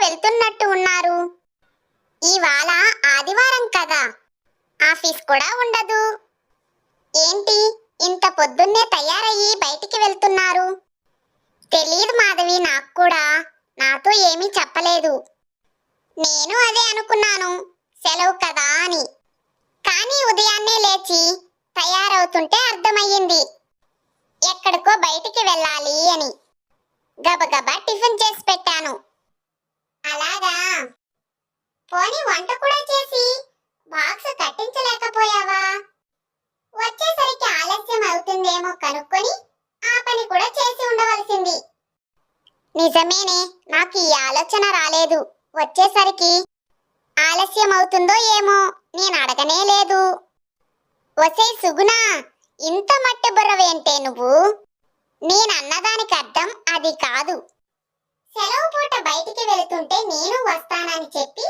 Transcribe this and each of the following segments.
వెళ్తున్నట్టు ఉన్నారు. ఇవాళ ఆదివారం కదా. ఆఫీస్ కూడా ఉండదు. ఏంటి ఇంత పొద్దున్నే తయారయ్యి బయటికి వెళ్తున్నారు? తెలియదు మాధవి నాకు కూడా. నాతో ఏమీ చెప్పలేదు. నేను అదే అనుకున్నాను. సెలవు కదా అని. కానీ ఉదయాన్నే లేచి తయారవుతుంటే అర్థమయ్యింది. ఎక్కడికో బయటికి వెళ్ళాలి అని. గబగబా టిఫిన్ చేసి పెట్టాను. అలాగా? పోనీ వంట కూడా చేసి బాక్స్ కట్టించలేకపోయావా? వచ్చేసరికి ఆలస్యం అవుతుందేమో కనుక్కొని ఆ పని కూడా చేసి ఉండవలసింది. నిజమేనే నాకు ఈ ఆలోచన రాలేదు. వచ్చేసరికి ఆలస్యం అవుతుందో ఏమో నేను అడగనే లేదు. ఒసే సుగుణ ఇంత మట్టి బుర్రవేంటే నువ్వు? నేనన్నదానికి అర్థం అది కాదు. సెలవు పూట బయటికి వెళుతుంటే నేను వస్తానని చెప్పి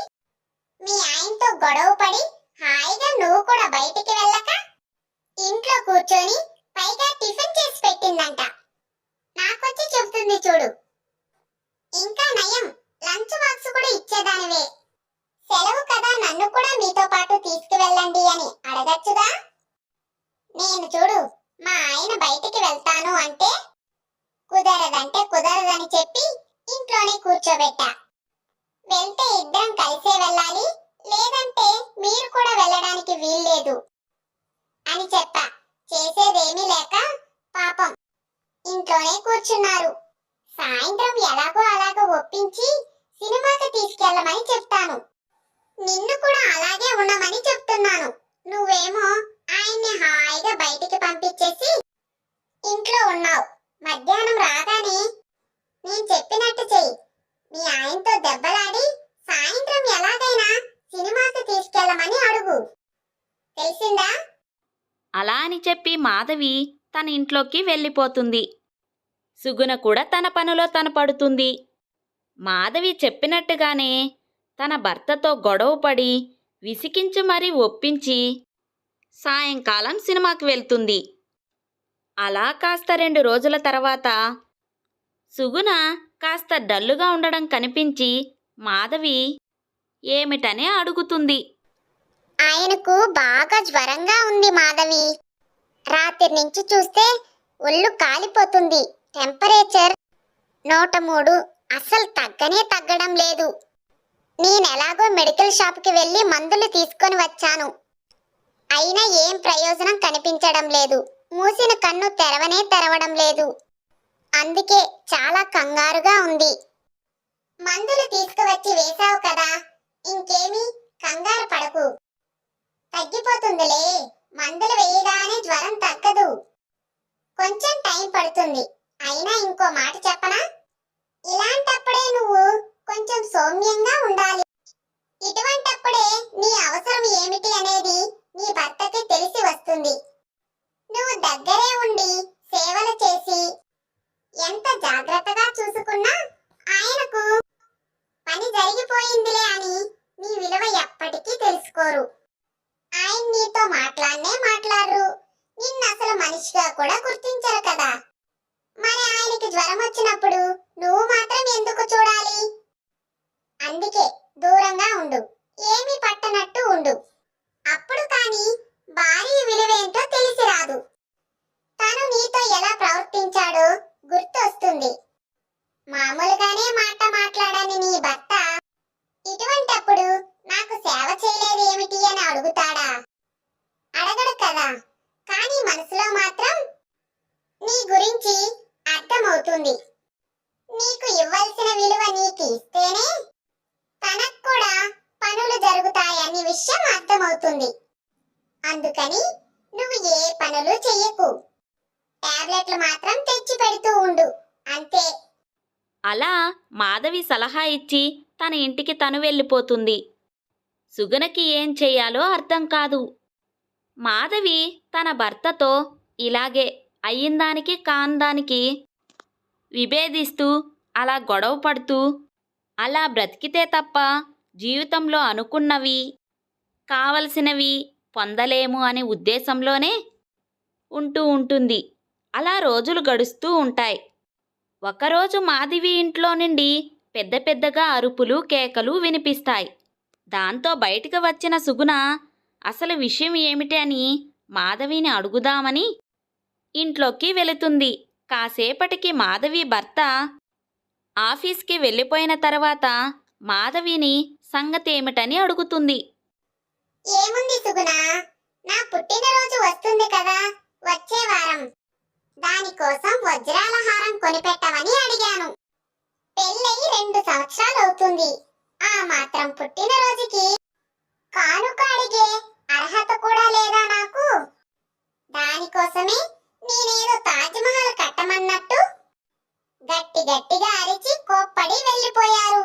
మీ ఆయనతో గొడవ పడి హాయిగా నువ్వు కూడా బయటికి వెళ్ళక ఇంట్లో కూర్చొని పైగా టిఫిన్ చేసి పెట్టిందంట. నాకొచ్చి చెబుతుంది చూడు. ఇంకా నయం లంచ్ బాక్స్ కూడా ఇచ్చేదానివే. సెలవు కదా నన్ను కూడా మీతో పాటు తీసుకువెళ్ళండి అని అడగచ్చుగా? నేను చూడు మా ఆయన బయటికి వెళ్తాను అంటే కుదరదంటే కుదరదని చెప్పి ఇంట్లోనే కూర్చోబెట్టా. వెళ్తే ఇద్దరం కలిసే వెళ్ళాలి లేదంటే మీరు కూడా వెళ్ళడానికి వీల్లేదు అని చెప్పా. చేసేదేమీ లేక పాపం. ఇంట్లోనే కూర్చున్నారు. సాయంత్రం ఎలాగో అలాగో ఒప్పించి సినిమాకి తీసుకెళ్ళమని చెప్తాను. నిన్ను కూడా అలాగే ఉండమని చెప్తున్నాను. నువ్వేమో ఆయన్ని హాయిగా బయటికి పంపించేసి ఇంట్లో ఉన్నావు. మధ్యాహ్నం రాగానే నేను చెప్పినట్టు చెయ్యి. మీ ఆయనతో దెబ్బలాడి సాయంత్రం ఎలాగైనా సినిమాకి తీసుకెళ్ళమని అడుగు. తెలిసిందా? అలా అని చెప్పి మాధవి తన ఇంట్లోకి వెళ్ళిపోతుంది. సుగుణ కూడా తన పనిలో తన పడుతుంది. మాధవి చెప్పినట్టుగానే తన భర్తతో గొడవపడి విసికించి మరీ ఒప్పించి సాయంకాలం సినిమాకి వెళ్తుంది. అలా కాస్త రెండు రోజుల తర్వాత సుగుణ కాస్త డల్లుగా ఉండడం కనిపించి మాధవి ఏమిటనే అడుగుతుంది. ఆయనకు బాగా జ్వరంగా ఉంది మాధవి. రాత్రి నుంచి చూస్తే ఒళ్ళు కాలిపోతుంది. టెంపరేచర్ నూట మూడు అస్సలు తగ్గనే తగ్గడం లేదు. నేనెలాగో మెడికల్ షాప్కి వెళ్ళి మందులు తీసుకొని వచ్చాను. అయినా ఏం ప్రయోజనం కనిపించడం లేదు. మూసిన కన్ను తెరవనే తెరవడం లేదు. అందుకే చాలా కంగారుగా ఉంది. మందులు తీసుకువచ్చి వేశావు కదా ఇంకేమీ కంగారు పడకు. తగ్గిపోతుందిలే మందులు వేయగానే జ్వరం తగ్గదు. కొంచెం టైం పడుతుంది అయినా ఇంకో మాట చెప్పనా? ఇలాంటప్పుడే నువ్వు కొంచెం సౌమ్యంగా ఉండాలి. ఇటువంటప్పుడే నీ అవసరం ఏమిటి అనేది నీ భర్తకి తెలిసి వస్తుంది. నువ్వు దగ్గరే ఉండి సేవలు చేసి ఎంత జాగ్రత్తగా చూసుకున్నా ఆయనకు పని జరిగిపోయిందిలే అని నీ విలువ ఎప్పటికీ తెలుసుకోరు. ఆయన నీతో మాట్లాడనే మాట్లాడరు. నిన్ను అసలు మనిషిగా కూడా గుర్తించరు కదా. మరి ఆయనకి జ్వరం వచ్చినప్పుడు నువ్వు మాత్రం ఎందుకు చూడాలి? అందుకే దూరంగా ఉండు. ఏమీ పట్టనట్టు ఉండు. అప్పుడు కానీ భారీ విలువేంటో తెలిసి రాదు. తను నీతో ఎలా ప్రవర్తించాడో గుర్తొస్తుంది. మామూలుగానే మాట మాట్లాడని నీ భర్త ఇటువంటప్పుడు నాకు సేవ చేయలేదేమిటి అని అడుగుతాడా? అడగడు కదా. కానీ మనసులో మాత్రం నీ గురించి అర్థమవుతుంది. నీకు ఇవ్వాల్సిన విలువ నీకు ఇస్తేనే తనకు కూడా పనులు జరుగుతాయని విషయం అర్థమవుతుంది. అందుకని నువ్వు ఏ పనులు చెయ్యకు. టాబ్లెట్లు మాత్రం తెచ్చి పెడుతూ ఉండు. అంతే. అలా మాధవి సలహా ఇచ్చి తన ఇంటికి తను వెళ్ళిపోతుంది. సుగుణకి ఏం చేయాలో అర్థం కాదు. మాధవి తన భర్తతో ఇలాగే అయ్యిందానికి కాందానికి విభేదిస్తూ అలా గొడవ పడుతూ అలా బ్రతికితే తప్ప జీవితంలో అనుకున్నవి కావలసినవి పొందలేము అనే ఉద్దేశంలోనే ఉంటూ ఉంటుంది. అలా రోజులు గడుస్తూ ఉంటాయి. ఒకరోజు మాధవి ఇంట్లో నుండి పెద్ద పెద్దగా అరుపులు కేకలు వినిపిస్తాయి. దాంతో బయటికి వచ్చిన సుగుణ అసలు విషయం ఏమిటి అని మాధవిని అడుగుదామని ఇంట్లోకి వెళుతుంది. కాసేపటికి మాధవి భర్త ఆఫీస్కి వెళ్ళిపోయిన తర్వాత మాధవిని సంగతేమిటని అడుగుతుంది. ఏముంది సుగుణ? నా పుట్టినరోజు వస్తుంది కదా. వచ్చే వారం. దానికోసం వజ్రాల హారం కొనిపెట్టమని అడిగాను. పెళ్ళయి రెండు సంవత్సరాలు అవుతుంది ఆ మాత్రం పుట్టినరోజుకి. కానుక అడిగే అర్హత కూడా లేదా నాకు? దానికోసమే నేనేదో తాజ్మహల్ కట్టమన్నట్టు గట్టి గట్టిగా అరిచి కోప్పడి వెళ్ళిపోయారు.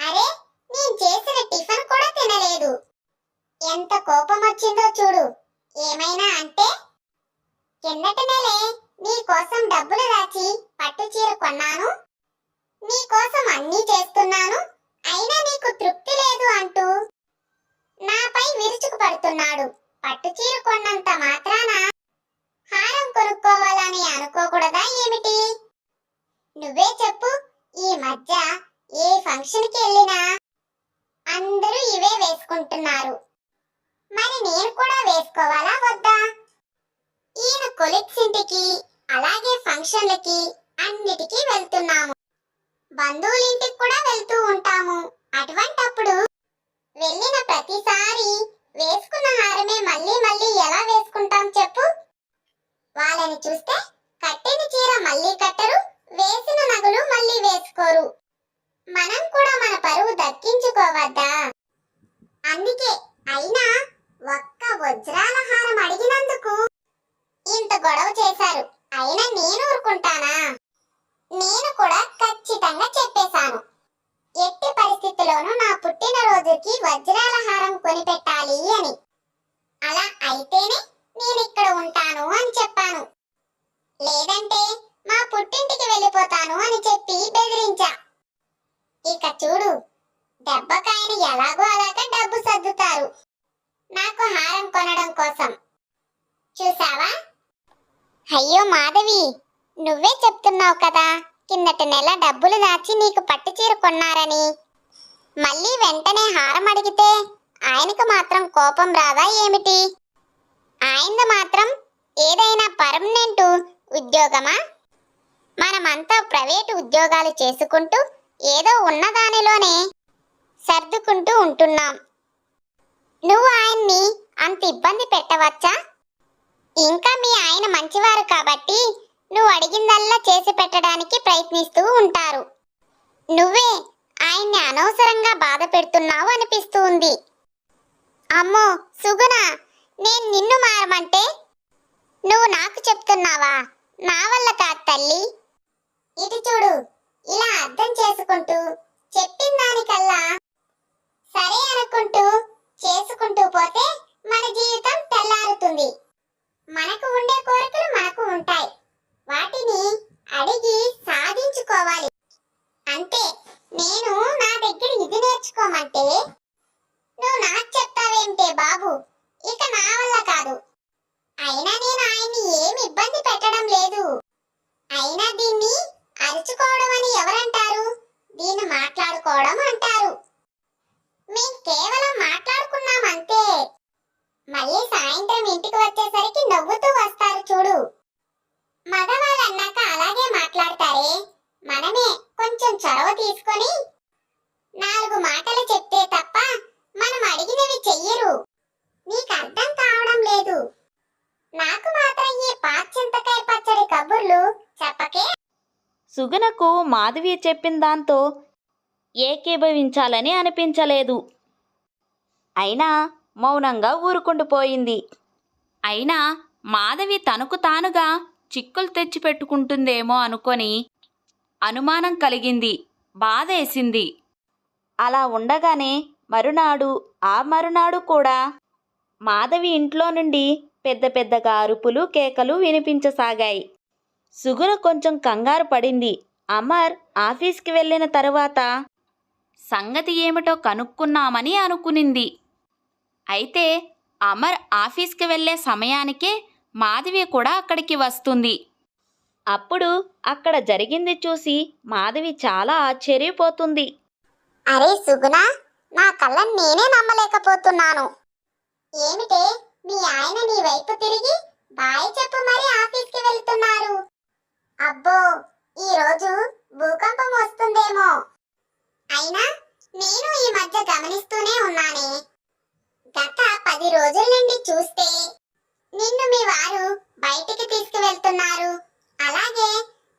అరే నేను చేసిన టిఫిన్ కూడా తినలేదు. ఎంత కోపం వచ్చిందో చూడు. ఏమైనా అంటే కిందటి మీకోసం డబ్బులు దాచి పట్టు చీర కొన్నాను. మీకోసం అన్నీ చేస్తున్నాను. అయినా నీకు తృప్తి లేదు అంటూ నాపై విరుచుకు పడుతున్నాడు పట్టు చీర కొన్నంత మాత్రాన హారం కొనుక్కోవాలని అనుకోకూడదా ఏమిటి? నువ్వే చెప్పు ఈ మధ్య ఏ ఫంక్షన్కి వెళ్ళినా అందరూ ఇవే వేసుకుంటున్నారు. మరి నేను కూడా వేసుకోవాలా వద్దా? ఈయన కొలిక్స్ ఇంటికి అలాగే ఫంక్షన్లకి అన్నిటికీ వెళ్తున్నాము. బంధువుల ఇంటికి కూడా వెళ్తూ ఉంటాము. అటువంటప్పుడు వెళ్ళిన ప్రతిసారి వేసుకున్న హారమే మళ్ళీ మళ్ళీ ఎలా వేసుకుంటాం చెప్పు? వాళ్ళని చూస్తే కట్టిన చీర మళ్ళీ కట్టరు వేసిన నగలు మళ్ళీ వేసుకోరు. మనం కూడా మన పరువు దక్కించుకోవద్దా? అందుకే అయినా ఒక్క వజ్రాల హారం అడిగినందుకు ఇంత గొడవ చేశారు. అయినా నేను ఊరుకుంటానా? నేను కూడా ఖచ్చితంగా చెప్పేశాను. ఎట్టి పరిస్థితిలోనూ నా పుట్టినరోజుకి వజ్రాల హారం కొనిపెట్టాలి అని. అలా అయితేనే నేను ఇక్కడ ఉంటాను అని చెప్పాను. లేదంటే మా పుట్టింటికి వెళ్ళిపోతాను అని చెప్పి బెదిరించా. ఇక చూడు దెబ్బకాయని ఎలాగో అలాగ డబ్బు సర్దుతారు. నాకు హారం కొనడం కోసం. చూసావా అయ్యో మాధవి నువ్వే చెప్తున్నావు కదా కిందటి నెల డబ్బులు దాచి నీకు పట్టు చీర కొన్నారని. మళ్ళీ వెంటనే హారం అడిగితే ఆయనకు మాత్రం కోపం రాదా ఏమిటి? ఆయనది మాత్రం ఏదైనా పర్మనెంట్ ఉద్యోగమా? మనమంతా ప్రైవేటు ఉద్యోగాలు చేసుకుంటూ ఏదో ఉన్నదానిలోనే సర్దుకుంటూ ఉంటున్నాం. నువ్వు ఆయన్ని అంత ఇబ్బంది పెట్టవచ్చా? ఇంకా మీ ఆయన మంచివారు కాబట్టి నువ్వు అడిగిందల్లా చేసి పెట్టడానికి ప్రయత్నిస్తూ ఉంటారు. నువ్వే ఆయన్ని అనవసరంగా బాధ పెడుతున్నావు అనిపిస్తూ ఉంది. అమ్మో సుగుణ నేను నిన్ను మారమంటే నువ్వు నాకు చెప్తున్నావా? నా వల్ల కాదు తల్లి. ఇటు చూడు ఇలా అర్థం చేసుకుంటూ చెప్పిన దానికల్లా సరే అనుకుంటూ చేసుకుంటూ పోతే మన జీవితం తెల్లారుతుంది. మనకు ఉండే కోరికలు మనకు ఉంటాయి. వాటిని అడిగి సాధించుకోవాలి. అంతే నేను నా దగ్గర ఇది నేర్చుకోమంటే? నువ్వు నాకు చెప్తావేంటే బాబు? ఇక నా వల్ల కాదు. అయినా నేను ఆయన్ని ఏమి ఇబ్బంది పెట్టడం లేదు. అయినా దీన్ని అరుచుకోవడం అని ఎవరంటారు? దీన్ని మాట్లాడుకోవడం అంటారు. మేము కేవలం మాట్లాడుకున్నాం అంతే మళ్ళీ సాయంత్రం ఇంటికి వచ్చేసరికి నవ్వుతూ వస్తారు చూడు. మగవాళ్ళన్నాక అలాగే మాట్లాడతారే? మనమే కొంచెం చొరవ తీసుకొని నాలుగు మాటలు చెప్తే తప్ప మనం అడిగినవి చెయ్యరు. నీకు అర్థం కావడం లేదు. నాకు మాత్రం ఈ పాచింతకాయ పచ్చడి కబుర్లు చెప్పకే. సుగుణకు మాధవి చెప్పిన దాంతో ఏకీభవించాలని అనిపించలేదు. అయినా మౌనంగా ఊరుకుండిపోయింది అయినా మాధవి తనకు తానుగా చిక్కులు తెచ్చిపెట్టుకుంటుందేమో అనుకొని అనుమానం కలిగింది. బాధేసింది. అలా ఉండగానే మరునాడు ఆ మరునాడు కూడా మాధవి ఇంట్లో నుండి పెద్ద పెద్దగా అరుపులు కేకలు వినిపించసాగాయి. సుగుణ కొంచెం కంగారు పడింది. అమర్ ఆఫీస్కి వెళ్ళిన తరువాత సంగతి ఏమిటో కనుక్కున్నామని అనుకునింది. అయితే అమర్ ఆఫీస్కి వెళ్ళే సమయానికే మాధవి కూడా అక్కడికి వస్తుంది. అప్పుడు అక్కడ జరిగింది చూసి మాధవి చాలా ఆశ్చర్యపోతుంది. అరే సుగుణ నా కళ్ళని నేనే నమ్మలేకపోతున్నాను. ఏమిటే మీ ఆయన నీ వైపు తిరిగి బాయ్ చెప్పు మరి ఆఫీస్కి వెళ్తున్నారు. అబ్బో ఈ రోజు భూకంపం వస్తుందేమో. అయినా నేను ఈ మధ్య గమనిస్తూనే ఉన్నానే. గత పది రోజుల నుండి చూస్తే నిన్ను మీ వారు బయటికి తీసుకువెళ్తున్నారు. అలాగే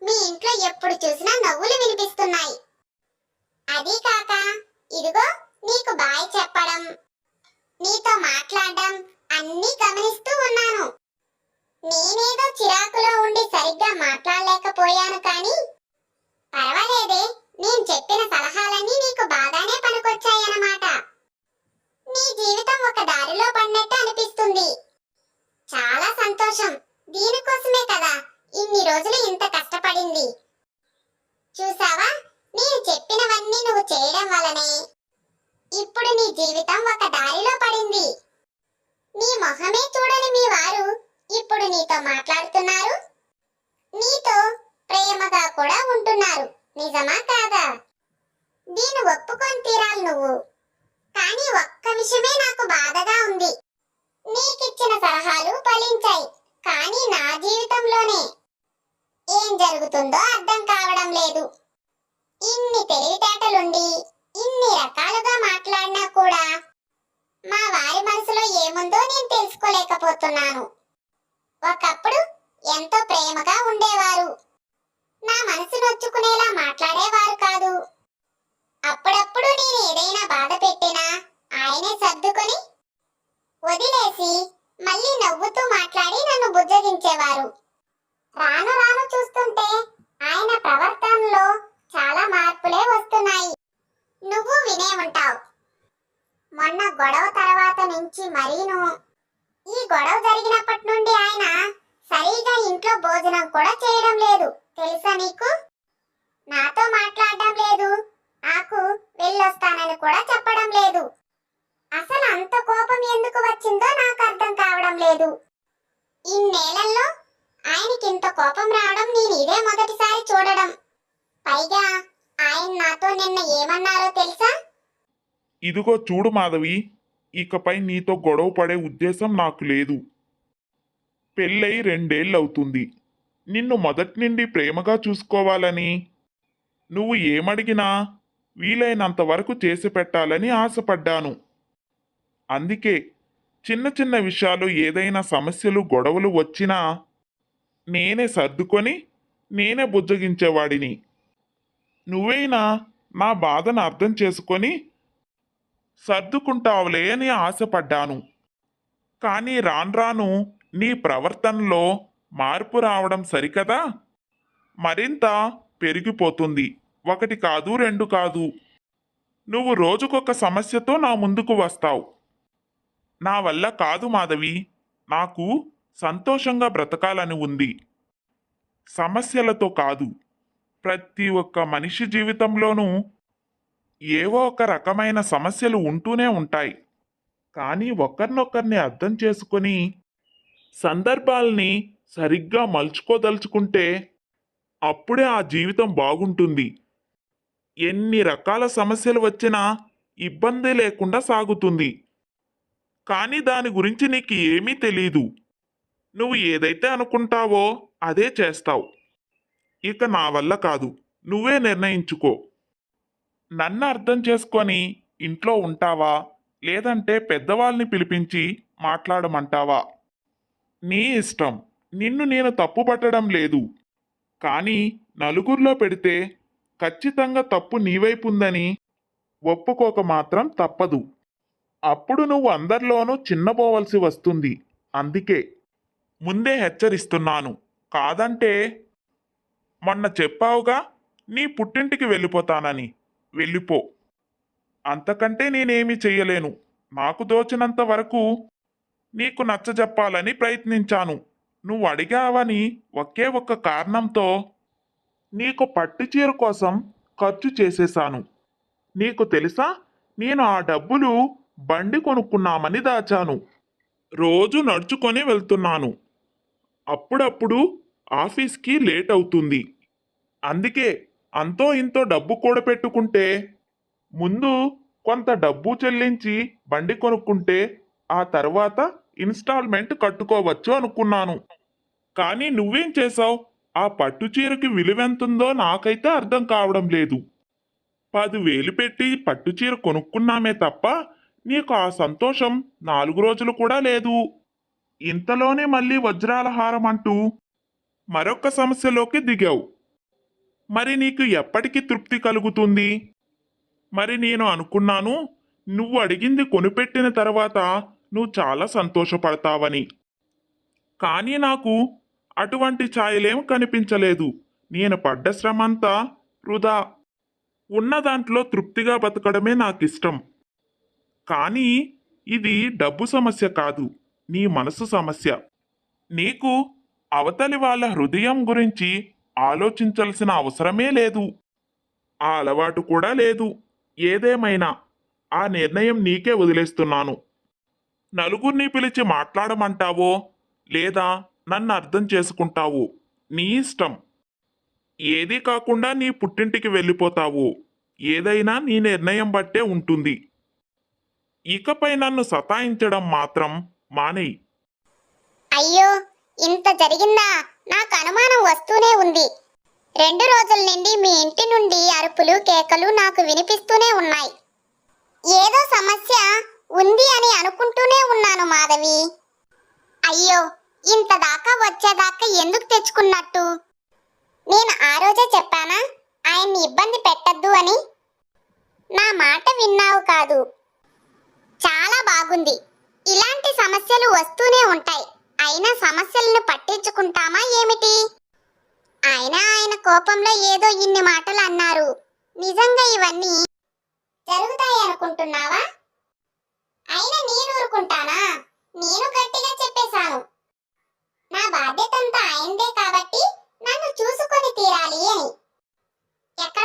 మీ ఇంట్లో ఎప్పుడు చూసినా నవ్వులు వినిపిస్తున్నాయి. అదీ కాక ఇదిగో నీకు బాయ్ చెప్పడం నీతో మాట్లాడడం అన్నీ గమనిస్తూ ఉన్నాను. నేనేదో చిరాకులో ఉండి సరిగ్గా మాట్లాడలేకపోయాను కానీ పర్వాలేదే నేను చెప్పిన సలహాలన్నీ నీకు బాగానే పనికొచ్చాయన్నమాట. నీ జీవితం ఒక దారిలో పడినట్టు అనిపిస్తుంది. చాలా సంతోషం. దీనికోసమే కదా ఇన్ని రోజులు ఇంత కష్టపడింది. చూసావా? నేను చెప్పినవన్నీ నువ్వు చేయడం వలనే ఇప్పుడు నీ జీవితం ఒక దారిలో పడింది. నీ మొహమే చూడని మీ వారు ఇప్పుడు నీతో మాట్లాడుతున్నారు. నీతో ప్రేమగా కూడా ఉంటున్నారు. నిజమా కాదా? దీన్ని ఒప్పుకొని తీరాలి నువ్వు. కానీ ఒక్క విషయమే నాకు బాధగా ఉంది. నీకిచ్చిన సలహాలు ఫలించాయి కానీ నా జీవితంలోనే ఏం జరుగుతుందో అర్థం కావడం లేదు. ఇన్ని తెలివితేటలుండి ఇన్ని రకాలుగా మాట్లాడినా కూడా మా వారి మనసులో ఏముందో నేను తెలుసుకోలేకపోతున్నాను. ఒకప్పుడు ఎంతో ప్రేమగా ఉండేవారు. నా మనసు నొచ్చుకునేలా మాట్లాడేవారు కాదు. అప్పుడప్పుడు నేను ఏదైనా బాధ పెట్టినా ఆయనే సర్దుకొని వదిలేసి మళ్ళీ నవ్వుతూ మాట్లాడి నన్ను బుజ్జగించేవారు రాను రాను చూస్తుంటే ఆయన ప్రవర్తనలో చాలా మార్పులే వస్తున్నాయి నువ్వు వినే ఉంటావు మొన్న గొడవ తర్వాత నుంచి మరీను ఈ గొడవ జరిగినప్పటి నుండి ఆయన సరిగా ఇంట్లో భోజనం కూడా చేయడం లేదు తెలుసా నీకు నాతో మాట్లాడడం లేదు నాకు వెళ్ళొస్తానని కూడా చెప్పడం లేదు అసలు అంత కోపం ఎందుకు వచ్చిందో నాకు అర్థం కావడం లేదు ఇన్నేళ్ళలో ఆయనకి ఇంత కోపం రావడం నేను ఇదే మొదటిసారి చూడడం పైగా ఆయన నాతో నిన్న ఏమన్నారో తెలుసా ఇదిగో చూడు మాధవి ఇకపై నీతో గొడవ పడే ఉద్దేశం నాకు లేదు. పెళ్ళై రెండేళ్ళవుతుంది. నిన్ను మొదటి నుండి ప్రేమగా చూసుకోవాలని నువ్వు ఏమడిగినా వీలైనంత వరకు చేసి పెట్టాలని ఆశపడ్డాను. అందుకే చిన్న చిన్న విషయాలు ఏదైనా సమస్యలు గొడవలు వచ్చినా నేనే సర్దుకొని నేనే బుజ్జగించేవాడిని. నువ్వైనా నా బాధను అర్థం చేసుకొని సర్దుకుంటావులే అని ఆశపడ్డాను. కానీ రాన్రాను నీ ప్రవర్తనలో మార్పు రావడం సరికదా? మరింత పెరిగిపోతుంది. ఒకటి కాదు రెండు కాదు. నువ్వు రోజుకొక సమస్యతో నా ముందుకు వస్తావు. నా వల్ల కాదు మాధవి. నాకు సంతోషంగా బ్రతకాలని ఉంది. సమస్యలతో కాదు. ప్రతి ఒక్క మనిషి జీవితంలోనూ ఏవో ఒక రకమైన సమస్యలు ఉంటూనే ఉంటాయి. కానీ ఒకరినొకరిని అర్థం చేసుకొని సందర్భాల్ని సరిగ్గా మలుచుకోదలుచుకుంటే అప్పుడే ఆ జీవితం బాగుంటుంది. ఎన్ని రకాల సమస్యలు వచ్చినా ఇబ్బంది లేకుండా సాగుతుంది. కానీ దాని గురించి నీకు ఏమీ తెలీదు. నువ్వు ఏదైతే అనుకుంటావో అదే చేస్తావు. ఇక నా వల్ల కాదు. నువ్వే నిర్ణయించుకో. నన్ను అర్థం చేసుకొని ఇంట్లో ఉంటావా? లేదంటే పెద్దవాళ్ళని పిలిపించి మాట్లాడమంటావా? నీ ఇష్టం. నిన్ను నేను తప్పుపట్టడం లేదు. కానీ నలుగురిలో పెడితే ఖచ్చితంగా తప్పు నీవైపుందని ఉందని ఒప్పుకోక మాత్రం తప్పదు. అప్పుడు నువ్వు అందరిలోనూ చిన్నపోవలసి వస్తుంది. అందుకే ముందే హెచ్చరిస్తున్నాను. కాదంటే మొన్న చెప్పావుగా నీ పుట్టింటికి వెళ్ళిపోతానని. వెళ్ళిపో. అంతకంటే నేనేమి చెయ్యలేను. నాకు దోచినంత వరకు నీకు నచ్చజెప్పాలని ప్రయత్నించాను. నువ్వు అడిగావని ఒకే ఒక్క కారణంతో నీకు పట్టు చీర కోసం ఖర్చు చేసేశాను. నీకు తెలుసా? నేను ఆ డబ్బులు బండి కొనుక్కున్నామని దాచాను. రోజు నడుచుకొని వెళ్తున్నాను. అప్పుడప్పుడు ఆఫీస్కి లేట్ అవుతుంది. అందుకే అంతో ఇంతో డబ్బు కూడబెట్టుకుంటే ముందు కొంత డబ్బు చెల్లించి బండి కొనుక్కుంటే ఆ తర్వాత ఇన్స్టాల్మెంట్ కట్టుకోవచ్చు అనుకున్నాను. కానీ నువ్వేం చేసావు ఆ పట్టు చీరకి విలువెంతుందో నాకైతే అర్థం కావడం లేదు. పదివేలు పెట్టి పట్టు చీర కొనుక్కున్నామే తప్ప నీకు ఆ సంతోషం నాలుగు రోజులు కూడా లేదు. ఇంతలోనే మళ్ళీ వజ్రాల హారం అంటూ మరొక సమస్యలోకి దిగావు. మరి నీకు ఎప్పటికి తృప్తి కలుగుతుంది? మరి నేను అనుకున్నాను నువ్వు అడిగింది కొనిపెట్టిన తర్వాత నువ్వు చాలా సంతోషపడతావని. కానీ నాకు అటువంటి ఛాయలేం కనిపించలేదు. నేను పడ్డ శ్రమంతా వృధా. ఉన్న దాంట్లో తృప్తిగా బతకడమే నాకిష్టం. కానీ ఇది డబ్బు సమస్య కాదు నీ మనసు సమస్య. నీకు అవతలి వాళ్ళ హృదయం గురించి ఆలోచించాల్సిన అవసరమే లేదు. ఆ అలవాటు కూడా లేదు. ఏదేమైనా ఆ నిర్ణయం నీకే వదిలేస్తున్నాను. నలుగురిని పిలిచి మాట్లాడమంటావో లేదా నన్ను అర్థం చేసుకుంటావు? నీ ఇష్టం. ఏదీ కాకుండా నీ పుట్టింటికి వెళ్ళిపోతావు. ఏదైనా నీ నిర్ణయం బట్టే ఉంటుంది. ఇకపై నన్ను సతాయించడం మాత్రం మానేయి. అయ్యో! ఇంత జరిగిందా? నాకు అనుమానం వస్తూనే ఉంది. రెండు రోజుల నుండి మీ ఇంటి నుండి అరుపులు కేకలు నాకు వినిపిస్తూనే ఉన్నాయి. ఏదో సమస్య ఉంది అని అనుకుంటూనే ఉన్నాను మాధవి. అయ్యో ఇంత దాకా వచ్చేదాకా ఎందుకు తెచ్చుకున్నట్టు? నేను ఆ రోజే చెప్పానా ఆయన్ని ఇబ్బంది పెట్టద్దు అని? నా మాట విన్నావు కాదు. చాలా బాగుంది. ఇలాంటి సమస్యలు వస్తూనే ఉంటాయి. అయినా సమస్యలను పట్టించుకుంటామా ఏమిటి? అయినా ఆయన కోపంలో ఏదో ఇన్ని మాటలు అన్నారు. నిజంగా ఇవన్నీ జరుగుతాయి అనుకుంటున్నావా? అయినా నేను ఊరుకుంటానా? నేను గట్టిగా చెప్పేశాను. నా బాధ్యత అంతా ఆయనదే కాబట్టి నన్ను చూసుకొని తీరాలి అని. ఎక్కడ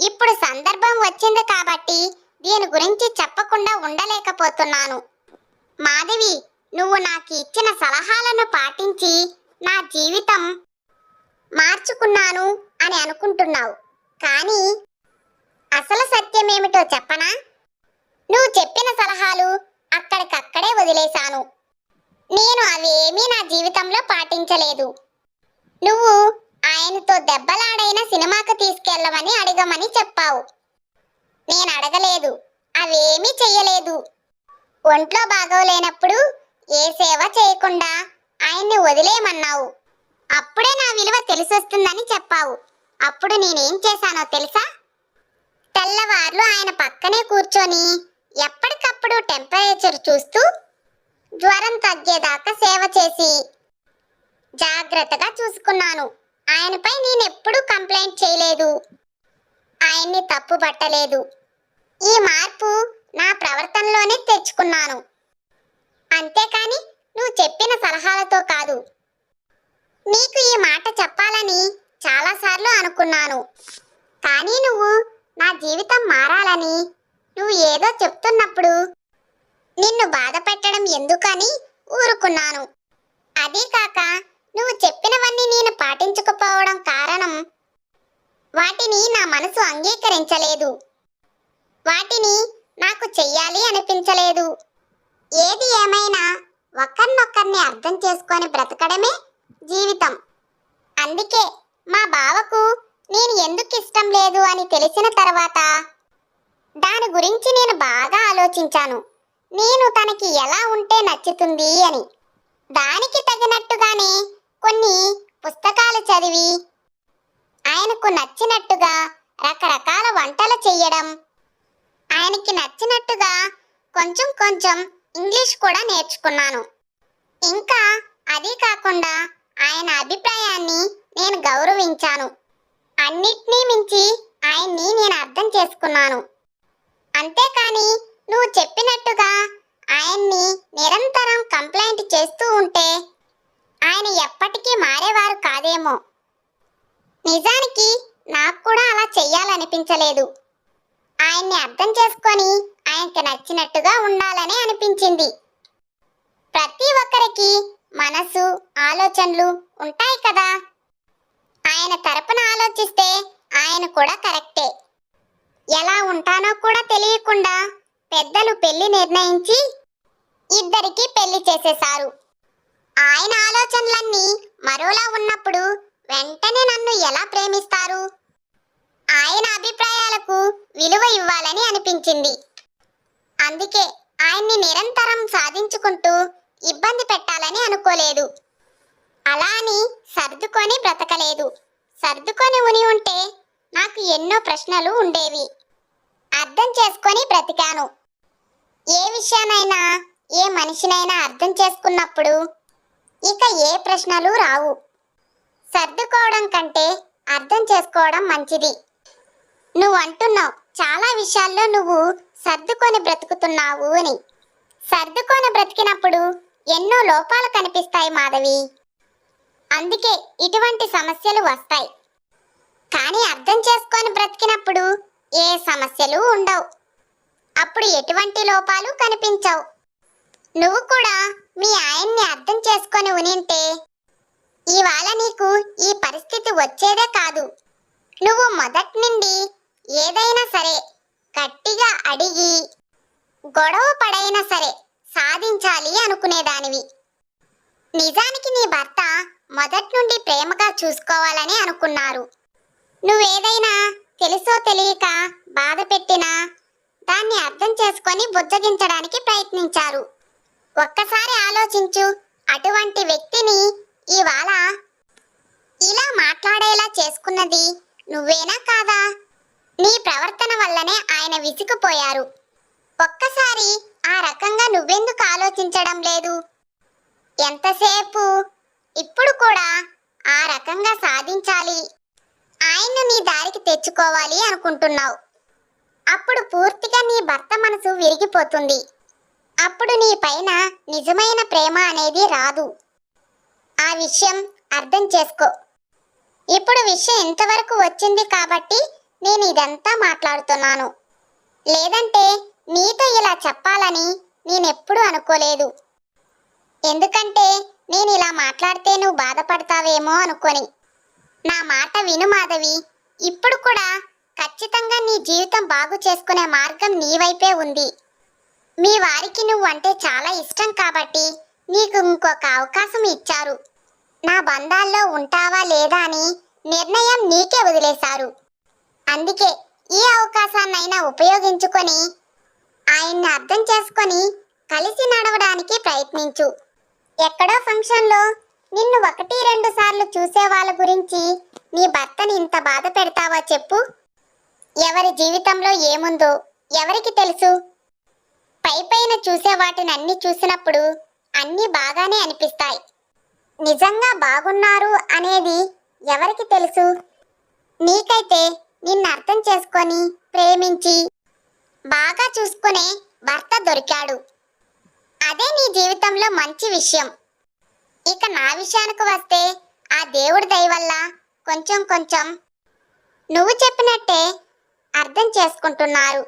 ఇప్పుడు సందర్భం వచ్చింది కాబట్టి దీని గురించి చెప్పకుండా ఉండలేకపోతున్నాను. మాధవి నువ్వు నాకు ఇచ్చిన సలహాలను పాటించి నా జీవితం మార్చుకున్నాను అని అనుకుంటున్నావు. కానీ అసలు సత్యమేమిటో చెప్పనా? నువ్వు చెప్పిన సలహాలు అక్కడికక్కడే వదిలేశాను. నేను అవేమీ నా జీవితంలో పాటించలేదు. నువ్వు ఆయనతో దెబ్బలాడైన సినిమాకు తీసుకెళ్ళమని అడగమని చెప్పావు. నేను అడగలేదు. అవేమీ చెయ్యలేదు. ఒంట్లో బాగోలేనప్పుడు ఏ సేవ చేయకుండా ఆయన్ని వదిలేయమన్నావు. అప్పుడే నా విలువ తెలిసొస్తుందని చెప్పావు. అప్పుడు నేనేం చేశానో తెలుసా? తెల్లవార్లు ఆయన పక్కనే కూర్చొని ఎప్పటికప్పుడు టెంపరేచర్ చూస్తూ జ్వరం తగ్గేదాకా సేవ చేసి జాగ్రత్తగా చూసుకున్నాను. ఆయనపై నేను ఎప్పుడూ కంప్లైంట్ చేయలేదు. ఆయన్ని తప్పు పట్టలేదు. ఈ మార్పు నా ప్రవర్తనలోనే తెచ్చుకున్నాను. అంతేకాని నువ్వు చెప్పిన సలహాలతో కాదు. నీకు ఈ మాట చెప్పాలని చాలాసార్లు అనుకున్నాను. కానీ నువ్వు నా జీవితం మారాలని నువ్వు ఏదో చెప్తున్నప్పుడు నిన్ను బాధ పెట్టడం ఎందుకని ఊరుకున్నాను. అదీ కాక నువ్వు చెప్పినవన్నీ నేను పాటించకపోవడం కారణం వాటిని నా మనసు అంగీకరించలేదు. వాటిని నాకు చెయ్యాలి అనిపించలేదు. ఏది ఏమైనా ఒకరినొకరిని అర్థం చేసుకొని బ్రతకడమే జీవితం. అందుకే మా బావకు నేను ఎందుకు ఇష్టం లేదు అని తెలిసిన తర్వాత దాని గురించి నేను బాగా ఆలోచించాను. నేను తనకి ఎలా ఉంటే నచ్చుతుంది అని. దానికి తగినట్టుగానే కొన్ని పుస్తకాలు చదివి ఆయనకు నచ్చినట్టుగా రకరకాల వంటలు చేయడం ఆయనకి నచ్చినట్టుగా కొంచెం కొంచెం ఇంగ్లీష్ కూడా నేర్చుకున్నాను. ఇంకా అదే కాకుండా ఆయన అభిప్రాయాన్ని నేను గౌరవించాను. అన్నిటినీ మించి ఆయన్ని నేను అర్థం చేసుకున్నాను. అంతేకాని నువ్వు చెప్పినట్టుగా ఆయన్ని నిరంతరం కంప్లైంట్ చేస్తూ ఉంటే ఆయన ఎప్పటికీ మారేవారు కాదేమో. నిజానికి నాకు కూడా అలా చెయ్యాలనిపించలేదు. ఆయన్ని అర్థం చేసుకొని ఆయనకి నచ్చినట్టుగా ఉండాలని అనిపించింది. ప్రతి ఒక్కరికి మనసు ఆలోచనలు ఉంటాయి కదా. ఆయన తరపున ఆలోచిస్తే ఆయన కూడా కరెక్టే. ఎలా ఉంటానో కూడా తెలియకుండా పెద్దలు పెళ్ళి నిర్ణయించి ఇద్దరికీ పెళ్ళి చేసేశారు. ఆయన ఆలోచనలన్నీ మరోలా ఉన్నప్పుడు వెంటనే నన్ను ఎలా ప్రేమిస్తారు? ఆయన అభిప్రాయాలకు విలువ ఇవ్వాలని అనిపించింది. అందుకే ఆయన్ని నిరంతరం సాధించుకుంటూ ఇబ్బంది పెట్టాలని అనుకోలేదు. అలా అని సర్దుకొని బ్రతకలేదు. సర్దుకొని ఉని ఉంటే నాకు ఎన్నో ప్రశ్నలు ఉండేవి. అర్థం చేసుకొని బ్రతికాను. ఏ విషయానైనా ఏ మనిషినైనా అర్థం చేసుకున్నప్పుడు ఇక ఏ ప్రశ్నలు రావు. సర్దుకోవడం కంటే అర్థం చేసుకోవడం మంచిది. నువ్వు అంటున్నావు చాలా విషయాల్లో నువ్వు సర్దుకొని బ్రతుకుతున్నావు అని. సర్దుకొని బ్రతికినప్పుడు ఎన్నో లోపాలు కనిపిస్తాయి మాధవి. అందుకే ఇటువంటి సమస్యలు వస్తాయి. కానీ అర్థం చేసుకొని బ్రతికినప్పుడు ఏ సమస్యలు ఉండవు. అప్పుడు ఎటువంటి లోపాలు కనిపించవు. నువ్వు కూడా మీ ఆయన్ని అర్థం చేసుకొని ఉనింటే ఇవాళ నీకు ఈ పరిస్థితి వచ్చేదే కాదు. నువ్వు మొదటి నుండి ఏదైనా సరే గట్టిగా అడిగి గొడవ పడైనా సరే సాధించాలి అనుకునేదానివి. నిజానికి నీ భర్త మొదటి నుండి ప్రేమగా చూసుకోవాలని అనుకున్నారు. నువ్వేదైనా తెలుసో తెలియక బాధ పెట్టినా దాన్ని అర్థం చేసుకొని బుజ్జగించడానికి ప్రయత్నించారు. ఒక్కసారి ఆలోచించు. అటువంటి వ్యక్తిని ఇవాళ ఇలా మాట్లాడేలా చేసుకున్నది నువ్వేనా కాదా? నీ ప్రవర్తన వల్లనే ఆయన విసిగిపోయారు ఒక్కసారి ఆ రకంగా నువ్వెందుకు ఆలోచించడం లేదు? ఎంతసేపు? ఇప్పుడు కూడా ఆ రకంగా సాధించాలి. ఆయన్ను నీ దారికి తెచ్చుకోవాలి అనుకుంటున్నావు. అప్పుడు పూర్తిగా నీ భర్త మనసు విరిగిపోతుంది. అప్పుడు నీ పైన నిజమైన ప్రేమ అనేది రాదు. ఆ విషయం అర్థం చేసుకో. ఇప్పుడు విషయం ఇంతవరకు వచ్చింది కాబట్టి నేను ఇదంతా మాట్లాడుతున్నాను. లేదంటే నీతో ఇలా చెప్పాలని నేనెప్పుడూ అనుకోలేదు. ఎందుకంటే నేను ఇలా మాట్లాడితే నువ్వు బాధపడతావేమో అనుకొని. నా మాట విను మాధవి. ఇప్పుడు కూడా ఖచ్చితంగా నీ జీవితం బాగు చేసుకునే మార్గం నీ వైపే ఉంది. మీ వారికి నువ్వు అంటే చాలా ఇష్టం కాబట్టి నీకు ఇంకొక అవకాశం ఇచ్చారు. నా బంధాల్లో ఉంటావా లేదా అని నిర్ణయం నీకే వదిలేశారు. అందుకే ఈ అవకాశాన్నైనా ఉపయోగించుకొని ఆయన్ని అర్థం చేసుకొని కలిసి నడవడానికి ప్రయత్నించు. ఎక్కడో ఫంక్షన్లో నిన్ను ఒకటి రెండు సార్లు చూసే వాళ్ళ గురించి నీ భర్తని ఇంత బాధ పెడతావా చెప్పు? ఎవరి జీవితంలో ఏముందో ఎవరికి తెలుసు? పై పైన చూసే వాటిని అన్ని చూసినప్పుడు అన్నీ బాగానే అనిపిస్తాయి. నిజంగా బాగున్నారు అనేది ఎవరికి తెలుసు? నీకైతే నిన్ను అర్థం చేసుకొని ప్రేమించి బాగా చూసుకునే భర్త దొరికాడు. అదే నీ జీవితంలో మంచి విషయం. ఇక నా విషయానికి వస్తే ఆ దేవుడి దయ వల్ల కొంచెం కొంచెం నువ్వు చెప్పినట్టే అర్థం చేసుకుంటున్నారు.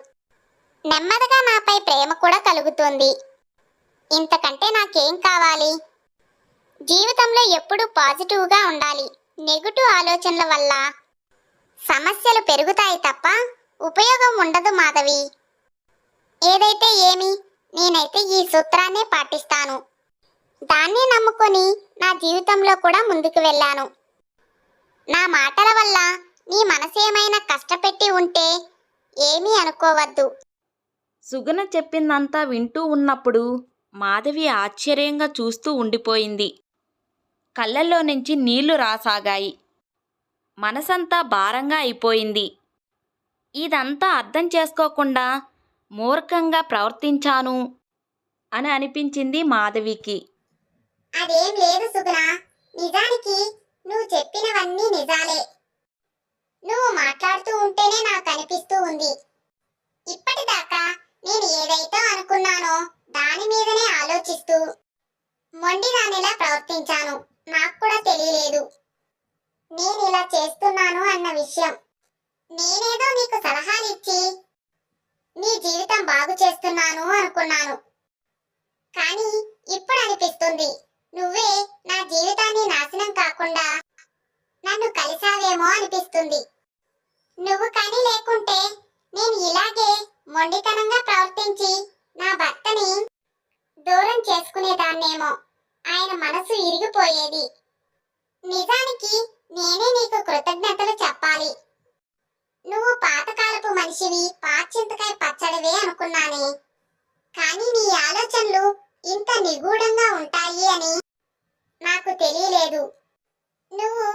నెమ్మదిగా నాపై ప్రేమ కూడా కలుగుతుంది. ఇంతకంటే నాకేం కావాలి? జీవితంలో ఎప్పుడూ పాజిటివ్గా ఉండాలి. నెగిటివ్ ఆలోచనల వల్ల సమస్యలు పెరుగుతాయి తప్ప ఉపయోగం ఉండదు మాధవి. ఏదైతే ఏమి నేనైతే ఈ సూత్రాన్నే పాటిస్తాను. దాన్ని నమ్ముకొని నా జీవితంలో కూడా ముందుకు వెళ్ళాను. నా మాటల వల్ల నీ మనసేమైనా కష్టపెట్టి ఉంటే ఏమీ అనుకోవద్దు. సుగుణ చెప్పిందంతా వింటూ ఉన్నప్పుడు మాధవి ఆశ్చర్యంగా చూస్తూ ఉండిపోయింది. కళ్ళల్లో నుంచి నీళ్ళు రాసాగాయి. మనసంతా భారంగా అయిపోయింది. ఇదంతా అర్థం చేసుకోకుండా మూర్ఖంగా ప్రవర్తించాను అని అనిపించింది మాధవికి. అదేం లేదు సుగుణ. నిజానికి నువ్వు చెప్పినవన్నీ నిజాలే. నువ్వు మాట్లాడుతూ ఉంటేనే నాకు అనిపిస్తూ ఉంది. ఇప్పటిదాకా నేను ఏదైతే అనుకున్నానో దాని మీదనే ఆలోచిస్తూ మొండిదానిలా ప్రవర్తించాను. నాకు కూడా తెలియలేదు. నేను ఇలా చేస్తున్నాను అన్న విషయం. నేనేదో నీకు సలహాలు ఇచ్చి నీ జీవితం బాగు చేస్తున్నాను అనుకున్నాను. కానీ ఇప్పుడు అనిపిస్తుంది నువ్వే నా జీవితాన్ని నాశనం కాకుండా నన్ను కలిసావేమో అనిపిస్తుంది. నువ్వు కానీ లేకుంటే నేను ఇలాగే మొండితనంగా ప్రవర్తించి నా భర్తని దూరం చేసుకునేదాన్నేమో. ఆయన మనసు ఇరిగిపోయేది. నిజానికి నేనే నీకు కృతజ్ఞతలు చెప్పాలి. నువ్వు పాతకాలపు మనిషివి పాచింతకాయ పచ్చడివే అనుకున్నానే. కానీ నీ ఆలోచనలు ఇంత నిగూఢంగా ఉంటాయి అని నాకు తెలియలేదు. నువ్వు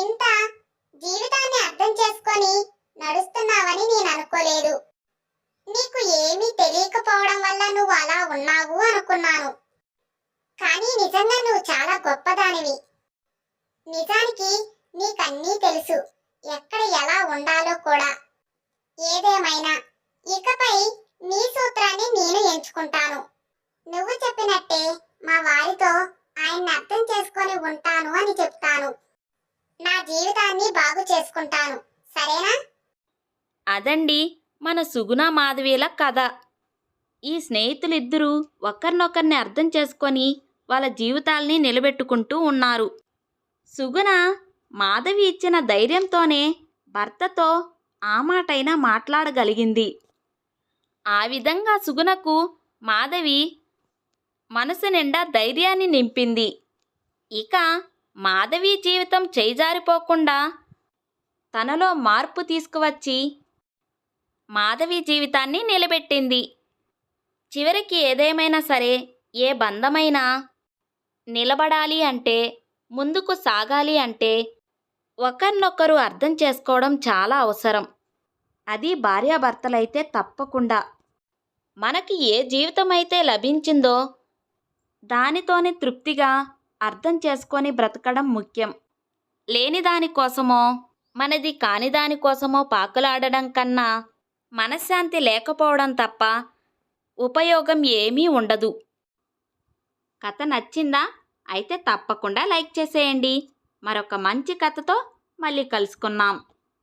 ఇంత జీవితాన్ని అర్థం చేసుకొని నడుస్తున్నావని నేను అనుకోలేదు. నీకు ఏమీ తెలియకపోవడం వల్ల నువ్వు అలా ఉన్నావు అనుకున్నాను. కానీ నిజంగా నువ్వు చాలా గొప్పదానివి. నిజానికి నీకన్నీ తెలుసు. ఎక్కడ ఎలా ఉండాలో కూడా. ఏదేమైనా. ఇకపై నీ సూత్రాన్ని నేను ఎంచుకుంటాను. నువ్వు చెప్పినట్టే మా వారితో ఆయన్ని అర్థం చేసుకొని ఉంటాను అని చెప్తాను. నా జీవితాన్ని బాగు చేసుకుంటాను. సరేనా? అదండి. మన సుగుణ మాధవీల కథ. ఈ స్నేహితులిద్దరూ ఒకరినొకరిని అర్థం చేసుకొని వాళ్ళ జీవితాల్ని నిలబెట్టుకుంటూ ఉన్నారు. సుగుణ మాధవి ఇచ్చిన ధైర్యంతోనే భర్తతో ఆ మాటైనా మాట్లాడగలిగింది. ఆ విధంగా సుగుణకు మాధవి మనసు నిండా ధైర్యాన్ని నింపింది. ఇక మాధవి జీవితం చేజారిపోకుండా తనలో మార్పు తీసుకువచ్చి మాధవి జీవితాన్ని నిలబెట్టింది. చివరికి ఏదేమైనా సరే ఏ బంధమైనా నిలబడాలి అంటే ముందుకు సాగాలి అంటే ఒకరినొకరు అర్థం చేసుకోవడం చాలా అవసరం. అది భార్యాభర్తలైతే తప్పకుండా. మనకి ఏ జీవితం అయితే లభించిందో దానితోనే తృప్తిగా అర్థం చేసుకొని బ్రతకడం ముఖ్యం. లేని దానికోసమో మనది కాని దానికోసమో పాకులాడడం కన్నా మనశ్శాంతి లేకపోవడం తప్ప ఉపయోగం ఏమీ ఉండదు. కథ నచ్చిందా? అయితే తప్పకుండా లైక్ చేసేయండి. మరొక మంచి కథతో మళ్ళీ కలుసుకుందాం.